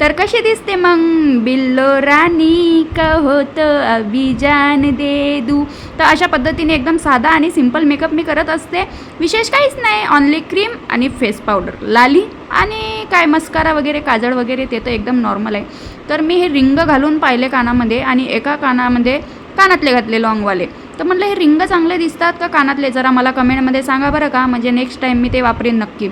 तर कशी दिसते मग? बिल्लो राणी कहोत अभिजान दे दू तर अशा पद्धतीने एकदम साधा आणि सिंपल मेकअप मी करत असते. विशेष काहीच नाही ऑनली क्रीम आणि फेस पावडर लाली आणि काय मस्कारा वगैरे काजळ वगैरे ते तर एकदम नॉर्मल आहे. तर मी हे रिंग घालून पाहिले कानामध्ये आणि एका कानामध्ये कानातले घातले लॉंगवाले तर म्हटलं हे रिंग चांगले दिसतात का कानातले? जरा मला कमेंटमध्ये सांगा बरं का? म्हणजे नेक्स्ट टाईम मी ते वापरेन नक्की.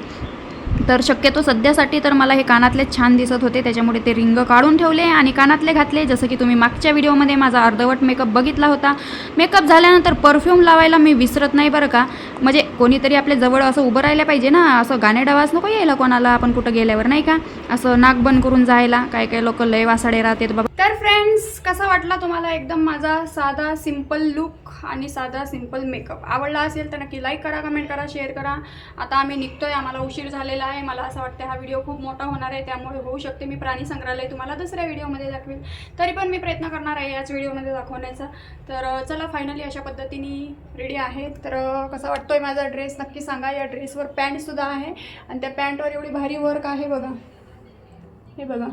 तर शक्यतो सध्यासाठी तर मला हे कानातले छान दिसत होते. त्याच्यामुळे ते रिंग काढून ठेवले आणि कानातले घातले. जसं की तुम्ही मागच्या व्हिडिओमध्ये माझा अर्धवट मेकअप बघितला होता. मेकअप झाल्यानंतर परफ्यूम लावायला मी विसरत नाही बरं का. म्हणजे कोणीतरी आपल्या जवळ असं उभं राहिलं पाहिजे ना. असं गाणे डवास नको यायला कोणाला. आपण कुठं गेल्यावर नाही का? असं नाक बंद करून जायला. काय काय लोक लय वासाडे राहतात बाबा. तर फ्रेंड्स कसा वाटला तुम्हाला एकदम माझा साधा सिंपल लुक आणि साधा सिंपल मेकअप आवडला असेल तर नक्की लाईक करा कमेंट करा शेअर करा. आता आम्ही निघतोय. आम्हाला उशीर झालेला आहे. मला असं वाटतं हा व्हिडिओ खूप मोठा होणार आहे. त्यामुळे होऊ शकते. मी प्राणी संग्रहालय तुम्हाला दुसऱ्या व्हिडिओमध्ये दाखवेल. तरी पण मी प्रयत्न करणार आहे याच व्हिडिओमध्ये दाखवण्याचा. तर चला फायनली अशा पद्धतीने रेडी आहे तर कसा वाटतोय माझा ड्रेस नक्की सांगा. या ड्रेसवर पॅन्टसुद्धा आहे. आणि त्या पॅन्टवर एवढी भारी वर्क आहे बघा. हे बघा.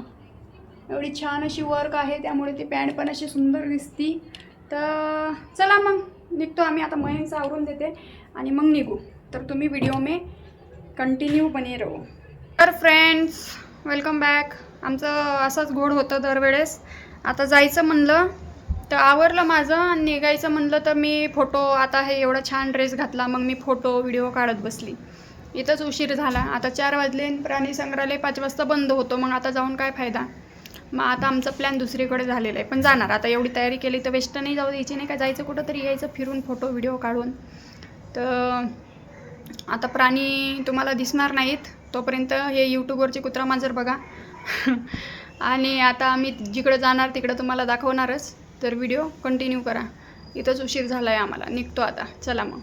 एवढी छान अशी वर्क आहे त्यामुळे ती पॅन्ट पण अशी सुंदर दिसती. तर चला मग. निघतो आम्ही. आता महेंचं आवरून देते. आणि मग निघू. तर तुम्ही व्हिडिओ मे कंटिन्यू बने रहो. तर फ्रेंड्स वेलकम बॅक आमचं असंच गोड होतं दरवेळेस. आता जायचं म्हणलं तर आवरलं माझं. आणि निघायचं म्हणलं तर मी फोटो आता हे एवढा छान ड्रेस घातला. मग मी फोटो व्हिडिओ काढत बसली. इथंच उशीर झाला. आता चार वाजले प्राणी संग्रहालय पाच वाजता बंद होतो. मग आता जाऊन काय फायदा? मग आता आमचा प्लॅन दुसरीकडे झालेला आहे. पण जाणार. आता एवढी तयारी केली तर वेस्ट नाही जाऊ द्यायची नाही का? जायचं कुठं तरी यायचं फिरून फोटो व्हिडिओ काढून. तर आता प्राणी तुम्हाला दिसणार नाहीत. तोपर्यंत हे यूट्यूबवरची कुत्रा मांजर बघा. आणि आता आम्ही जिकडं जाणार तिकडं तुम्हाला दाखवणारच. तर व्हिडिओ कंटिन्यू करा. इथंच उशीर झाला आहे आम्हाला. निघतो आता. चला मग.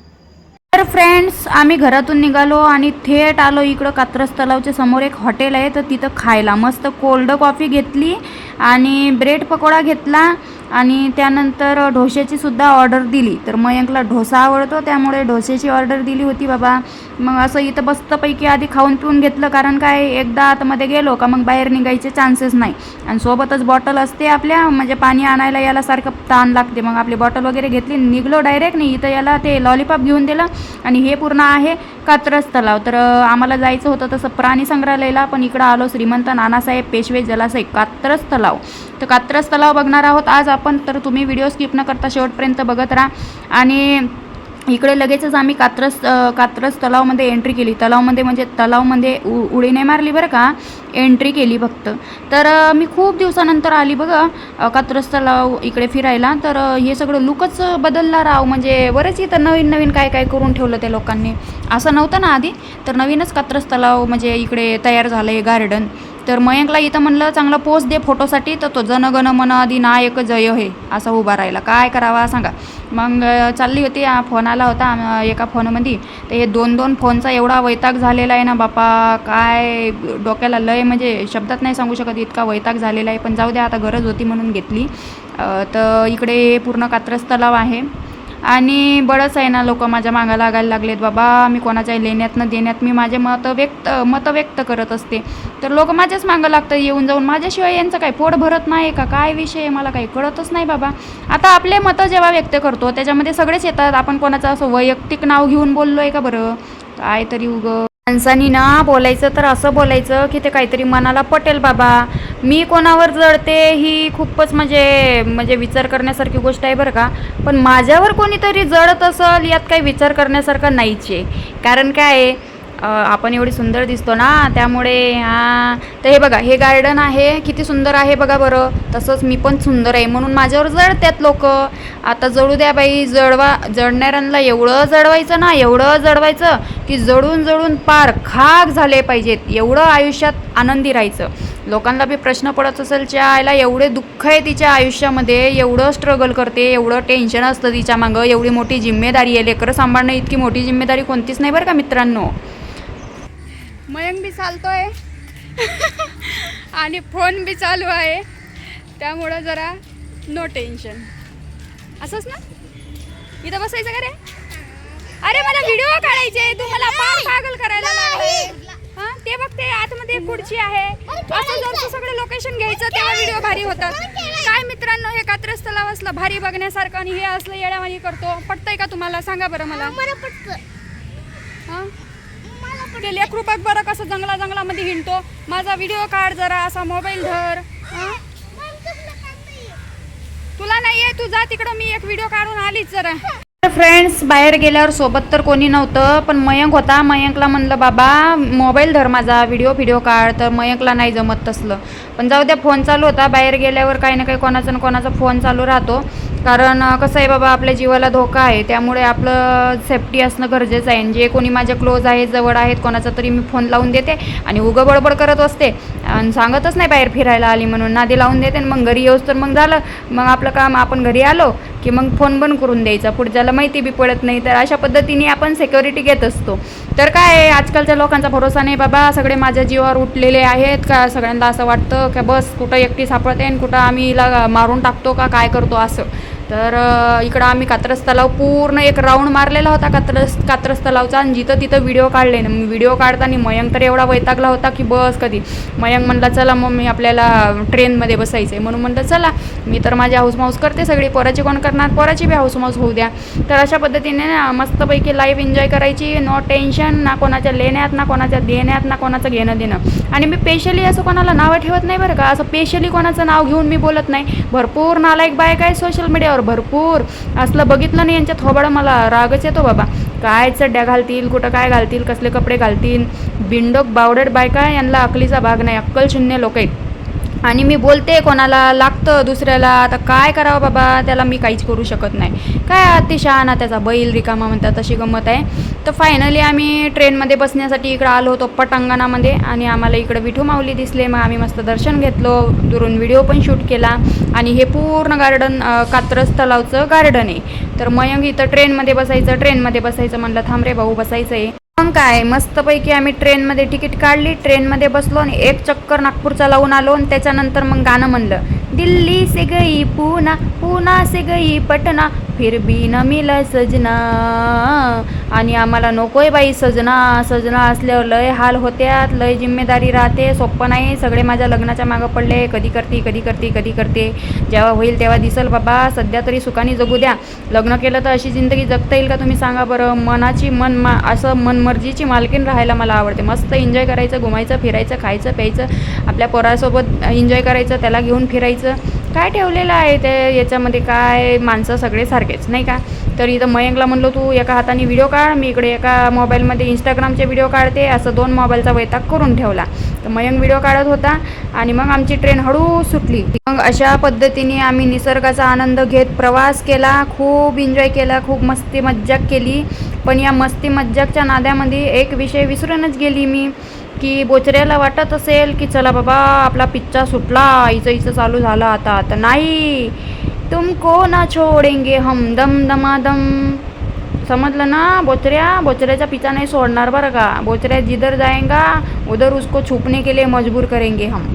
फ्रेंड्स आम्ही घरातून निघालो आणि थेट आलो इकडं कात्रज तलावच्या समोर एक हॉटेल आहे तर तिथं खायला. मस्त कोल्ड कॉफी घेतली आणि ब्रेड पकोडा घेतला. आणि त्यानंतर ढोश्याची सुद्धा ऑर्डर दिली. तर मयंकला ढोसा आवडतो त्यामुळे ढोश्याची ऑर्डर दिली होती बाबा. मग असं इथं मस्तपैकी आधी खाऊन पिऊन घेतलं कारण काय एकदा आतमध्ये गेलो का मग बाहेर निघायचे चान्सेस नाही. आणि सोबतच बॉटल असते आपल्या म्हणजे पाणी आणायला याला सारखं ताण लागते. मग आपली बॉटल वगैरे घेतली निघलो डायरेक्ट नाही इथं याला ते लॉलीपॉप घेऊन दिलं. आणि हे पूर्ण आहे कात्रस तलाव तर आम्हाला जायचं होतं तसं प्राणी संग्रहालयाला पण इकडं आलो श्रीमंत नानासाहेब पेशवे जलाशय कात्रस तलाव तर कात्रज तलाव बघणार आहोत. आज आपण तर तुम्ही व्हिडिओ स्किप न करता शेवटपर्यंत बघत राहा. आणि इकडे लगेचच आम्ही कात्रज कात्रस कात्रज तलावमध्ये एंट्री केली. तलावमध्ये म्हणजे तलावमध्ये उ उडी नाही मारली बरं का? एंट्री केली फक्त. तर मी खूप दिवसानंतर आली बघा कात्रस कात्रज तलाव इकडे फिरायला. तर हे सगळं लुकच बदलला राव. म्हणजे बरेच इथं नवीन नवीन काय काय करून ठेवलं त्या लोकांनी. असं नव्हतं ना आधी? तर नवीनच कात्रज तलाव म्हणजे इकडे तयार झालं आहे गार्डन तर मयंकला इथं म्हणलं चांगला पोस्ट दे फोटोसाठी तर तो जनगण मन आधी नायक जय हे असा उभा राहिला. काय करावा सांगा. मग चालली होती. फोन आला होता एका फोनमध्ये तर हे दोन दोन फोनचा एवढा वैताग झालेला आहे ना बापा. काय डोक्याला लय म्हणजे शब्दात नाही सांगू शकत इतका वैताग झालेला आहे. पण जाऊ द्या आता गरज होती म्हणून घेतली. तर इकडे पूर्ण कात्रज तलाव आहे. आणि बरंच आहे ना लोक माझ्या मागं लागायला लागलेत बाबा मी कोणाच्या लेण्यात न देण्यात मी माझे मत व्यक्त मतं व्यक्त करत असते. तर लोक माझ्याच मागं लागतं येऊन जाऊन. माझ्याशिवाय यांचं काही पोट भरत नाही का? काय विषय आहे? मला काही कळतच नाही बाबा. आता आपले मतं जेव्हा व्यक्त करतो त्याच्यामध्ये सगळेच येतात. आपण कोणाचं असं वैयक्तिक नाव घेऊन बोललो आहे का बरं? काय तरी उगं माणसानी ना बोलायचं तर असं बोलायचं की ते काहीतरी मनाला पटेल बाबा. मी कोणावर जळते ही खूपच म्हणजे म्हणजे विचार करण्यासारखी गोष्ट आहे बरं का. पण माझ्यावर कोणीतरी जळत असेल यात काही विचार करण्यासारखं नाहीच. आहे कारण काय आहे आपण एवढी सुंदर दिसतो ना त्यामुळे हां. तर हे बघा हे गार्डन आहे किती सुंदर आहे बघा बरं. तसंच मी पण सुंदर आहे. म्हणून माझ्यावर जळतात लोक. आता जळू द्या बाई जळवा जळणाऱ्यांना एवढं जळवायचं ना एवढं जळवायचं की जळून जळून पार खाक झाले पाहिजेत. एवढं आयुष्यात आनंदी राहायचं. लोकांना बी प्रश्न पडत असेल च्या आईला एवढे दुःख आहे तिच्या आयुष्यामध्ये एवढं स्ट्रगल करते एवढं टेन्शन असतं तिच्या मागं एवढी मोठी जिम्मेदारी आहे लेकरं सांभाळणं इतकी मोठी जिम्मेदारी कोणतीच नाही बरं का मित्रांनो. मयंक बी चालतोय. आणि फोन बी चालू आहे. त्यामुळं जरा नो टेन्शन असंच ना? इथं बसायचं का रे? अरे मला व्हिडिओ काढायचे तू मला फार पागल करायला हा? ते बघ ते आतमध्ये खुर्ची आहे. असं जर तू सगळं लोकेशन घ्यायचं तेव्हा व्हिडिओ भारी होतात. काय मित्रांनो हे कात्रज तलाव असलं भारी बघण्यासारखं आणि हे असलं येड्यावानी करतो. पटतंय का तुम्हाला? सांगा बरं मला. मला पटत. हा? ते लेकरू बघ बरं कसं जंगला जंगलामध्ये हिंडतो. माझा व्हिडिओ काढ जरा असा मोबाईल धर. तुला नाही आहे? तू जा तिकडं मी एक व्हिडिओ काढून आलीच जरा. फ्रेंड्स बाहेर गेल्यावर सोबत तर कोणी नव्हतं पण मयंक होता. मयंकला म्हणलं बाबा मोबाईल धर माझा व्हिडिओ व्हिडिओ काढ. तर मयंकला नाही जमत तसलं. पण जाऊ द्या फोन चालू होता. बाहेर गेल्यावर काही ना काही कोणाचा ना कोणाचा फोन चालू राहतो. कारण कसं आहे बाबा आपल्या जीवाला धोका आहे. त्यामुळे आपलं सेफ्टी असणं गरजेचं आहे. आणि जे कोणी माझ्या क्लोज आहेत जवळ आहेत कोणाचा तरी मी फोन लावून देते आणि उगं बडबड करत असते. आणि सांगतच नाही बाहेर फिरायला आली म्हणून. नादी लावून देते आणि मग घरी येऊस तर मग झालं. मग आपलं काम आपण घरी आलो की मग फोन बंद करून द्यायचा. पुढच्याला माहिती बी पडत नाही. तर अशा पद्धतीने आपण सिक्युरिटी घेत असतो. तर काय आहे, आजकालच्या लोकांचा भरोसा नाही बाबा. सगळे माझ्या जीवावर उठलेले आहेत का? सगळ्यांना असं वाटतं का बस कुठं एकटी सापडते आणि कुठं आम्ही हिला मारून टाकतो का? काय करतो असं. तर इकडं आम्ही कात्रज तलाव पूर्ण एक राऊंड मारलेला होता कात्रज कात्रज तलावचा आणि जिथं तिथं व्हिडिओ काढले. ना व्हिडिओ काढताना मयंक तर एवढा वैतागला होता की बस कधी. मयंक म्हणला चला मग मी आपल्याला ट्रेनमध्ये बसायचं आहे म्हणून म्हणलं चला मी तर माझी हाऊस माऊस करते सगळी. पोराची कोण करणार? पोराची बी हाऊस माऊस होऊ द्या. तर अशा पद्धतीने ना मस्तपैकी लाईफ एन्जॉय करायची. नो टेन्शन ना कोणाच्या लेण्यात ना कोणाच्या देण्यात ना कोणाचं घेणं देणं. आणि मी स्पेशली असं कोणाला नावं ठेवत नाही बरं का. असं स्पेशली कोणाचं नाव घेऊन मी बोलत नाही. भरपूर नालायक बायक आहे सोशल मीडियावर भरपूर. असलं बघितलं नाही यांच्या थोबाडं हो मला रागच येतो बाबा. काय चड्ड्या घालतील कुठं काय घालतील कसले कपडे घालतील? बिंडोक बावडट बायका यांना अकलीचा भाग नाही अक्कल शून्य लोक आहेत. आणि मी बोलते कोणाला लागतं दुसऱ्याला आता काय करावं बाबा? त्याला मी काहीच करू शकत नाही. काय अतिशहाणा त्याचा बैल रिकामा म्हणतात तशी गंमत आहे. तर फायनली आम्ही ट्रेनमध्ये बसण्यासाठी इकडं आलो होतो पटांगणामध्ये आणि आम्हाला इकडं विठू माऊली दिसले. मग आम्ही मस्त दर्शन घेतलो दुरून व्हिडिओ पण शूट केला आणि हे पूर्ण गार्डन कात्रज तलावचं गार्डन आहे. तर मयंक इथं ट्रेनमध्ये बसायचं ट्रेनमध्ये बसायचं म्हणलं थांब रे भाऊ बसायचं आहे मग काय मस्तपैकी आम्ही ट्रेनमध्ये तिकीट काढली ट्रेनमध्ये बसलो आणि एक चक्कर नागपूरचा लावून आलो आणि त्याच्यानंतर मग गाणं म्हणलं दिल्ली से गई पुना पुना से गई पटना फिर भी न मिला सजना. आणि आम्हाला नकोय बाई सजना. सजना असल्यावर लय हाल होत्यात लय जिम्मेदारी राहते सोपं नाही. सगळे माझ्या लग्नाच्या मागं पडले. कधी करते कधी करते कधी करते. जेव्हा होईल तेव्हा दिसल बाबा सध्या तरी सुखाने जगू द्या. लग्न केलं तर अशी जिंदगी जगता येईल का तुम्ही सांगा बरं? मनाची मन मा असं मनमर्जीची मालकीन राहायला मला आवडते. मस्त एन्जॉय करायचं घुमायचं फिरायचं खायचं प्यायचं. आपल्या पोरासोबत एन्जॉय करायचं त्याला घेऊन फिरायचं. काय ठेवलेलं आहे ते? याच्यामध्ये काय? माणसं सगळे सारखे सारखेच नाही का? तर इथं मयंकला म्हणलो तू एका हाताने व्हिडिओ काढ मी इकडे एका मोबाईलमध्ये इंस्टाग्रामचे व्हिडिओ काढते. असं दोन मोबाईलचा वैताग करून ठेवला. तर मयंक व्हिडिओ काढत होता आणि मग आमची ट्रेन हळू सुटली. मग अशा पद्धतीने आम्ही निसर्गाचा आनंद घेत प्रवास केला खूप एन्जॉय केला खूप मस्ती मज्जाक केली. पण या मस्ती मज्जाकच्या नाद्यामध्ये एक विषय विसरूनच गेली मी की बोचऱ्याला वाटत असेल की चला बाबा आपला पिच्चा सुटला इचं इचं चालू झालं आता. तर नाही तुमको ना छोडेंगे हम दम दमादम। समजलं ना? बोचऱ्या? बोचऱ्याचा पिचा नाही सोडणार बरं का? बोचऱ्या जिधर जाएगा उधर उसको छुपने के लिए मजबूर करेंगे हम.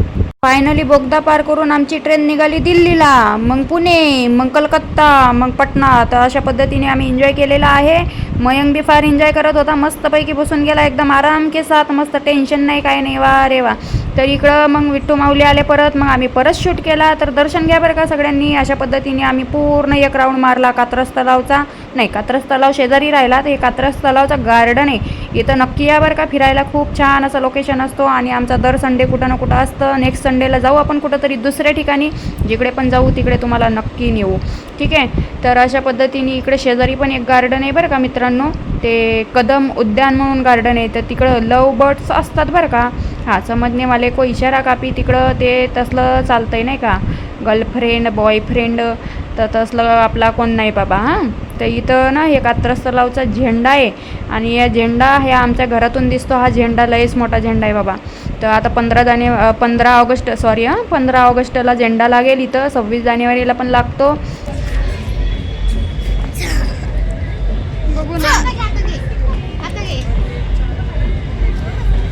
फायनली बोगदा पार करून आमची ट्रेन निघाली दिल्लीला. मग पुणे मग कलकत्ता मग पटना तर अशा पद्धतीने आम्ही एन्जॉय केलेला आहे. मयंक बी फार एन्जॉय करत होता. मस्तपैकी बसून गेला. एकदम आराम के साथ. मस्त टेन्शन नाही काय नाही. वा रे वा. तर इकडं मग विठ्ठू माऊली आले परत मग आम्ही परत शूट केला. तर दर्शन घ्या बरं का सगळ्यांनी. अशा पद्धतीने आम्ही पूर्ण एक राऊंड मारला कात्रस तलावचा नाही कात्रस तलाव शेजारी राहिला. तर हे कात्रस तलावचा गार्डन आहे. इथं नक्की या बरं का फिरायला. खूप छान असं लोकेशन असतो आणि आमचा दर संडे कुठं ना कुठं असतं. नेक्स्ट संडेला जाऊ आपण कुठंतरी दुसऱ्या ठिकाणी. जिकडे पण जाऊ तिकडे तुम्हाला नक्की नेऊ. ठीक आहे? तर अशा पद्धतीने इकडे शेजारी पण एक गार्डन आहे बरं का मित्रांनो. ते कदम उद्यान म्हणून गार्डन आहे तर तिकडं लव बर्ड्स असतात बरं का. हां समजणेवाले को इशारा कापी तिकडं ते तसलं चालतं आहे नाही का. गर्लफ्रेंड बॉयफ्रेंड तर तसलं आपला कोण नाही बाबा हां. तर इथं ना हे कात्रस्तलावचा झेंडा आहे आणि या झेंडा हे आमच्या घरातून दिसतो. हा झेंडा लयच मोठा झेंडा आहे बाबा. तर आता पंधरा जाने पंधरा ऑगस्ट सॉरी हां पंधरा ऑगस्टला झेंडा लागेल इथं. सव्वीस जानेवारीला पण लागतो. बघू ना.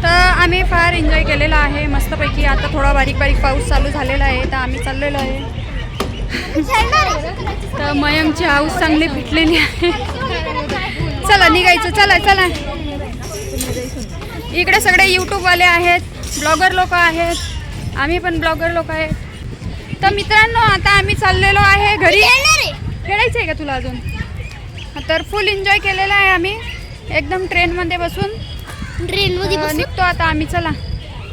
आम्ही फार एन्जॉय केलेला आहे. मस्तपैकी आता थोडा बारीक बारीक पाऊस चालू झालेला आहे तर आम्ही चाललेलो आहे. तर मयमची हाऊस चांगली फिटलेली आहे. चला निघायचं. चला चला. इकडे सगळे यूट्यूबवाले आहेत ब्लॉगर लोक आहेत. आम्ही पण ब्लॉगर लोक आहेत. तर मित्रांनो आता आम्ही चाललेलो आहे घरी. खेळायचं आहे का तुला अजून? तर फुल एन्जॉय केलेला आहे आम्ही. एकदम ट्रेनमध्ये बसून. ट्रेन मध्ये निघतो आता आम्ही चला.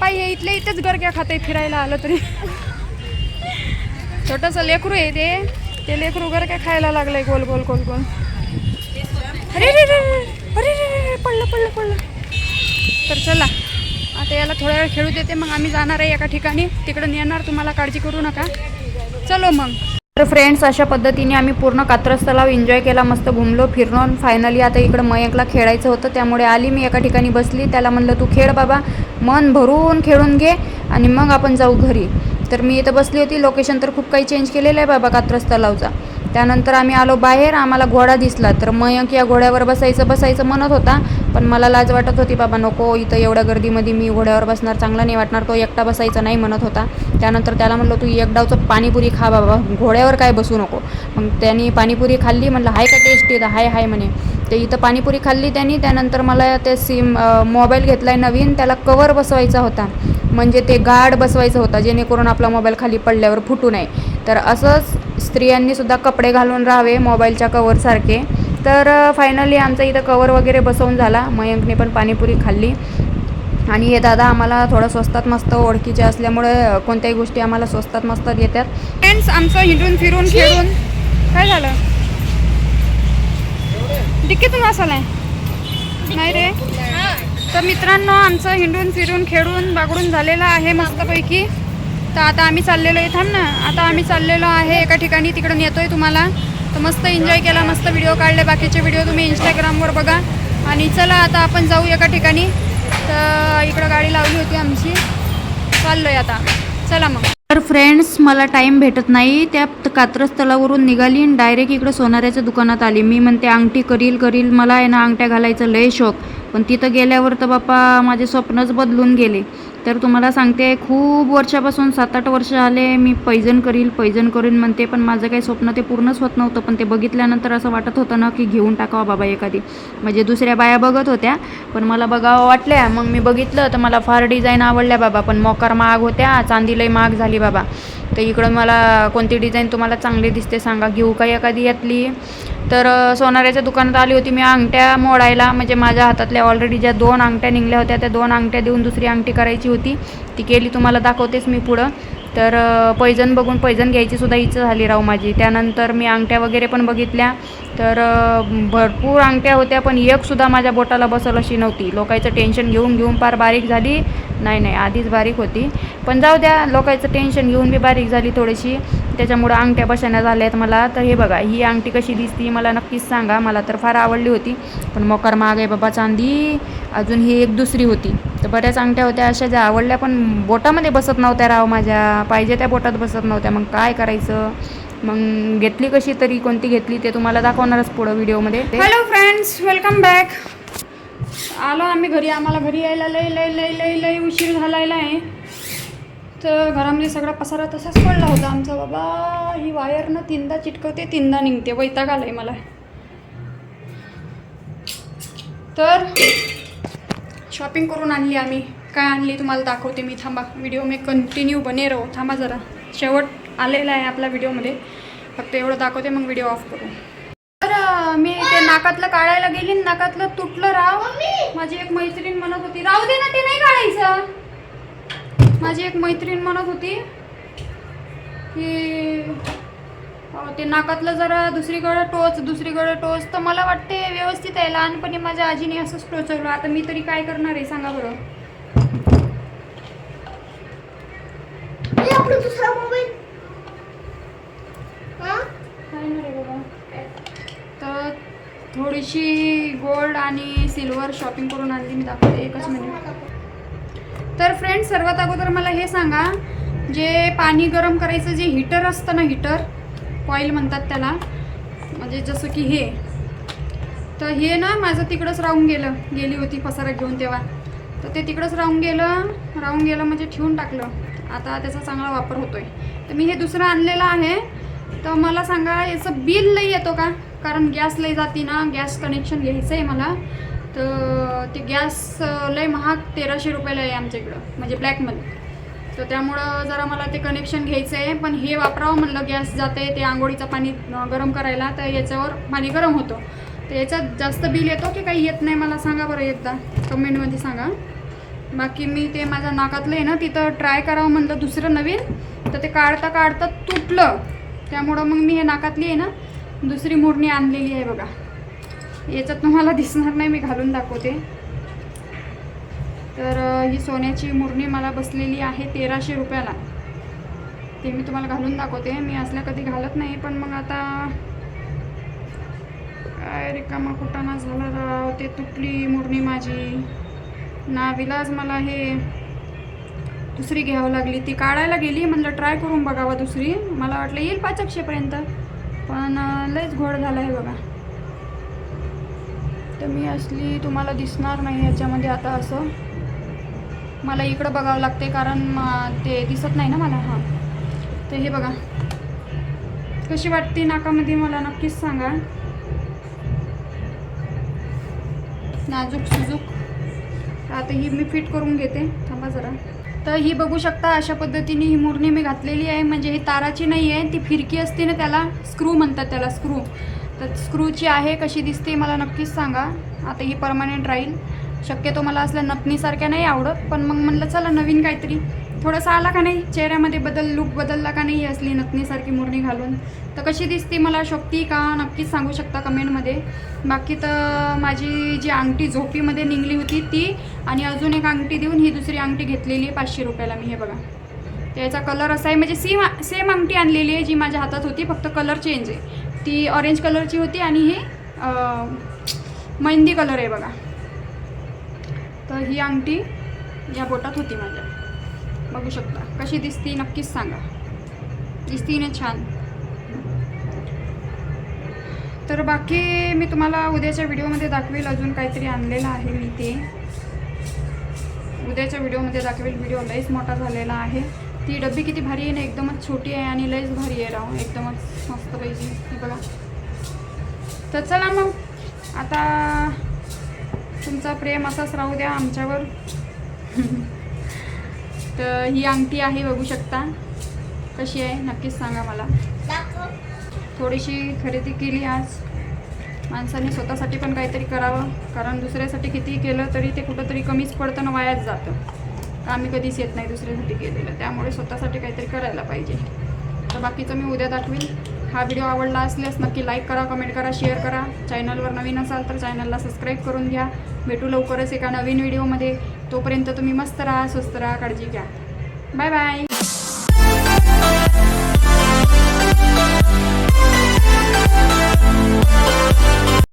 पाय हे इथले इथेच गरग्या खाते फिरायला आलं तरी. छोटंसं लेकरू आहे ते. ते लेकरू गरग्या खायला लागलंय गोल गोल गोल गोल. अरे रे रे अरे रे रे पडलं पडलं पडलं. तर चला. आता याला थोड्या वेळ खेळू देते मग आम्ही जाणार आहे एका ठिकाणी. तिकडून येणार तुम्हाला काळजी करू नका. चलो मग. तर फ्रेंड्स अशा पद्धतीने आम्ही पूर्ण कात्रज तलाव एन्जॉय केला मस्त घुमलो फिरलो फायनली आता इकडं मयंकला खेळायचं होतं. त्यामुळे आली मी एका ठिकाणी बसली. त्याला म्हणलं तू खेळ बाबा मन भरून खेळून घे आणि मग आपण जाऊ घरी. तर मी इथं बसली होती. लोकेशन तर खूप काही चेंज केलेलं आहे बाबा कात्रज तलावचा त्यानंतर आम्ही आलो बाहेर. आम्हाला घोडा दिसला. तर मयंक या घोड्यावर बसायचं बसायचं म्हणत होता. पण मला लाज वाटत होती बाबा नको इथं एवढ्या गर्दीमध्ये मी घोड्यावर बसणार चांगला नाही वाटणार. तो एकटा बसायचा नाही म्हणत होता. त्यानंतर त्याला म्हणलं तू एक डावचं पाणीपुरी खा बाबा घोड्यावर काय बसू नको. मग त्यांनी पाणीपुरी खाल्ली म्हटलं हाय का टेस्टी तर हाय हाय म्हणे. ते इथं पाणीपुरी खाल्ली त्यांनी. त्यानंतर मला ते सिम मोबाईल घेतला आहे नवीन त्याला कवर बसवायचा होता. म्हणजे ते गार्ड बसवायचं होता जेणेकरून आपला मोबाईल खाली पडल्यावर फुटू नये. तर असंच स्त्रियांनी सुद्धा कपडे घालून राहावे मोबाईलच्या कवरसारखे तर फायनली आमचा इथं कवर वगैरे बसवून झाला. मयंकने पण पाणीपुरी खाल्ली. आणि हे दादा आम्हाला थोडं स्वस्तात मस्त ओळखीचे असल्यामुळे कोणत्याही गोष्टी आम्हाला स्वस्तात मस्त देतात. फ्रेंड्स आमचं हिंडून फिरून खेळून. काय झालं? डिक्कीतून मसाला आहे नाही रे. तर मित्रांनो आमचं हिंडून फिरून खेळून बागडून झालेलं आहे मस्तपैकी. तर आता आम्ही चाललेलो आहे थांब ना. आता आम्ही चाललेलो आहे एका ठिकाणी तिकडून येतोय तुम्हाला. तर मस्त एन्जॉय केला मस्त व्हिडिओ काढले. बाकीचे व्हिडिओ तुम्ही इंस्टाग्रामवर बघा. आणि चला आता आपण जाऊ एका ठिकाणी. तर इकडं गाडी लावली होती आमची. चाललोय आता. चला मग. तर फ्रेंड्स मला टाईम भेटत नाही. त्या कात्रज तलावरून निघाली आणि डायरेक्ट इकडं सोनाऱ्याच्या दुकानात आली. मी म्हणते अंगठी करील करील. मला आहे ना अंगठ्या घालायचं लय शौक. पण तिथं गेल्यावर तर बाप्पा माझे स्वप्नच बदलून गेले. तर तुम्हाला सांगते खूप वर्षापासून सात आठ वर्ष आले मी पैजन करील पैजन करीन म्हणते पण माझं काही स्वप्न ते पूर्णच होत नव्हतं. पण ते बघितल्यानंतर असं वाटत होतं ना की घेऊन टाकावं बाबा एखादी. म्हणजे दुसऱ्या बाया बघत होत्या पण मला बघावं वाटल्या. मग मी बघितलं तर मला फार डिझाईन आवडल्या बाबा पण मोकार महाग होत्या चांदी लई महाग झाली बाबा. तर इकडं मला कोणती डिझाईन तुम्हाला चांगली दिसते सांगा. घेऊ का एखादी यातली? तर सोनाऱ्याच्या दुकानात आली होती मी अंगठ्या मोडायला. म्हणजे माझ्या हातातल्या ऑलरेडी ज्या दोन अंगठ्या निघल्या होत्या त्या दोन अंगठ्या देऊन दुसरी अंगठी करायची होती. ती केली तुम्हाला दाखवतेच मी पुढं. तर पैजण बघून पैजण घ्यायची सुद्धा इच्छा झाली राव माझी. त्यानंतर मी अंगठ्या वगैरे पण बघितल्या. तर भरपूर अंगठ्या होत्या पण एकसुद्धा माझ्या बोटाला बसल अशी नव्हती. लोकांचं टेन्शन घेऊन घेऊन फार बारीक झाली. नाही नाही आधीच बारीक होती. पण जाऊ द्या लोकांचं टेन्शन घेऊन बी बारीक झाली थोडीशी. त्याच्यामुळं अंगठ्या बशाण्या झाल्या आहेत मला. तर हे बघा ही अंगठी कशी दिसती मला नक्कीच सांगा. मला तर फार आवडली होती. पण मोकार महाग आहे बाबा चांदी. अजून ही एक दुसरी होती. तर बऱ्याच अंगठ्या होत्या अशा ज्या आवडल्या पण बोटामध्ये बसत नव्हत्या राव माझ्या. पाहिजे त्या बोटात बसत नव्हत्या. मग काय करायचं? मग घेतली कशी तरी कोणती घेतली ते तुम्हाला दाखवणारच पुढं व्हिडिओमध्ये. हॅलो फ्रेंड्स वेलकम बॅक आलो आम्ही घरी. आम्हाला घरी यायला लय लय लय लय लय उशीर झालायला आहे. तर घरामध्ये सगळा पसारा तसाच पडला होता आमचा. बाबा ही वायर ना तीनदा चिटकवते तीनदा निघते. वैताग आलाय मला. तर शॉपिंग करून आणली आम्ही. काय आणली तुम्हाला दाखवते मी. थांबा व्हिडिओ मी कंटिन्यू बने राहू थांबा जरा. शेवट आलेला आहे आपल्या व्हिडिओमध्ये फक्त एवढं दाखवते मग व्हिडिओ ऑफ करू. तर मी ते नाकातलं काढायला गेली नाकातलं तुटलं राव. माझी एक मैत्रीण म्हणत होती राहू दे ना ते नाही काढायचं. माझी एक मैत्रीण म्हणत होती की ते नाकातलं जरा दुसरीकडं टोच दुसरीकडं टोच. तर मला वाटते व्यवस्थित आहे. लहानपणी माझ्या आजीने असंच टोचवलं. आता मी तरी काय करणार आहे? सांगा बरं. दुसरा तर थोडीशी गोल्ड आणि सिल्वर शॉपिंग करून आणली मी दाखवते. एकच मिनिट. तर फ्रेंड्स सर्वात अगोदर मला हे सांगा. जे पाणी गरम करायचं जे हीटर असतं ना हीटर कॉईल म्हणतात त्याला. म्हणजे जसं की हे. तर हे ना माझं तिकडंच राहून गेलं. गेली होती पसारा घेऊन तेव्हा. तर ते तिकडंच राहून गेलं. राहून गेलं म्हणजे ठेवून टाकलं. आता त्याचा चांगला वापर होतोय. तर मी हे दुसरं आणलेलं आहे. तर मला सांगा याचं बिल लई येतो का? कारण गॅस लई जाती ना. गॅस कनेक्शन घ्यायचं आहे मला. तर ते गॅस लई लय महाग तेराशे रुपयाला आहे आमच्या इकडं. म्हणजे ब्लॅकमध्ये. तर त्यामुळं जरा मला ते कनेक्शन घ्यायचं आहे पण हे वापरावं म्हणलं गॅस जाते ते आंघोळीचं पाणी गरम करायला तर याच्यावर पाणी गरम होतं. तर याच्यात जास्त बिल येतो की काही येत नाही मला सांगा बरं एकदा? कमेंटमध्ये सांगा. बाकी मी ते माझ्या नाकातलं आहे ना तिथं ट्राय करावं म्हणलं दुसरं नवीन तर ते काढता काढता तुटलं. त्यामुळं मग मी हे नाकातली आहे ना दुसरी मुरणी आणलेली आहे बघा. याच्यात तुम्हाला दिसणार नाही मी घालून दाखवते. तर ही सोन्याची मुरणी मला बसलेली आहे तेराशे रुपयाला. ते मी तुम्हाला घालून दाखवते. मी असल्या कधी घालत नाही पण मग आता काय रिकामा कुटाणा झाला राव ते तुटली मुरणी माझी. ना विलाज मला हे दुसरी घ्यावं लागली. ती काढायला गेली म्हणलं ट्राय करून बघावा दुसरी. मला वाटलं येईल पाचकशेपर्यंत पण लयच घोड झाला आहे बघा. तर मी असली तुम्हाला दिसणार नाही याच्यामध्ये आता असं. मला इकडं बघावं लागते कारण ते दिसत नाही ना मला हां. तर हे बघा. कशी वाटते नाकामध्ये मला नक्कीच सांगा. नाजूक सुजूक. आता ही मी फिट करून घेते. थांबा जरा. तर ही बघू शकता अशा पद्धतीने ही मुरणी मी घातलेली आहे. म्हणजे ही ताराची नाही आहे ती फिरकी असते ना त्याला? स्क्रू म्हणतात त्याला स्क्रू. तर स्क्रूची आहे कशी दिसते मला नक्कीच सांगा. आता ही परमानंट राहील. शक्यतो मला असल्या नपणीसारख्या नाही आवडत पण मग म्हणलं चला नवीन काहीतरी. थोडंसं आला का नाही चेहऱ्यामध्ये बदल लुक बदलला का नाही असली नथनीसारखी मुरणी घालून. तर कशी दिसती मला शोभती का नक्कीच सांगू शकता कमेंटमध्ये. बाकी तर माझी जी अंगठी झोपीमध्ये निघली होती ती आणि अजून एक अंगठी देऊन ही दुसरी अंगठी घेतलेली आहे पाचशे रुपयाला मी हे बघा. त्याचा कलर असा आहे म्हणजे सेम सेम अंगठी आणलेली आहे जी माझ्या हातात होती फक्त कलर चेंज आहे. ती ऑरेंज कलरची होती आणि ही मेहंदी कलर आहे बघा. तर ही अंगठी या बोटात होती माझ्या. बघू शकता. कशी दिसती नक्कीच सांगा. दिसती ना छान. तर बाकी मी तुम्हाला उद्याच्या व्हिडिओमध्ये दाखवेल. अजून काहीतरी आणलेलं आहे मी ते. उद्याच्या व्हिडिओमध्ये दाखवेल. व्हिडिओ लईच मोठा झालेला आहे. ती डब्बी किती भारी आहे ना एकदमच छोटी आहे आणि लईच भारी आहे राव. एकदमच मस्त पाहिजे बघा. तर चला मग. आता तुमचा प्रेम असाच राहू द्या आमच्यावर. तर ही अंगठी आहे बघू शकता. कशी आहे नक्कीच सांगा मला. थोडीशी खरेदी केली आज. माणसाने स्वतःसाठी पण काहीतरी करावं. कारण दुसऱ्यासाठी कितीही केलं तरी ते कुठंतरी कमीच पडतं ना वायाच जातं. आम्ही कधीच येत नाही दुसऱ्यासाठी केलेलं. त्यामुळे स्वतःसाठी काहीतरी करायला पाहिजे. तर बाकीचं मी उद्या दाखवीन. हा व्हिडिओ आवडला असल्यास नक्की लाईक करा कमेंट करा शेअर करा. चॅनलवर नवीन असाल तर चॅनलला सबस्क्राईब करून घ्या. भेटू लवकरच एका नवीन व्हिडिओमध्ये. तोपर्यंत तुम्ही मस्त राहा स्वस्त राहा काळजी घ्या. Bye bye.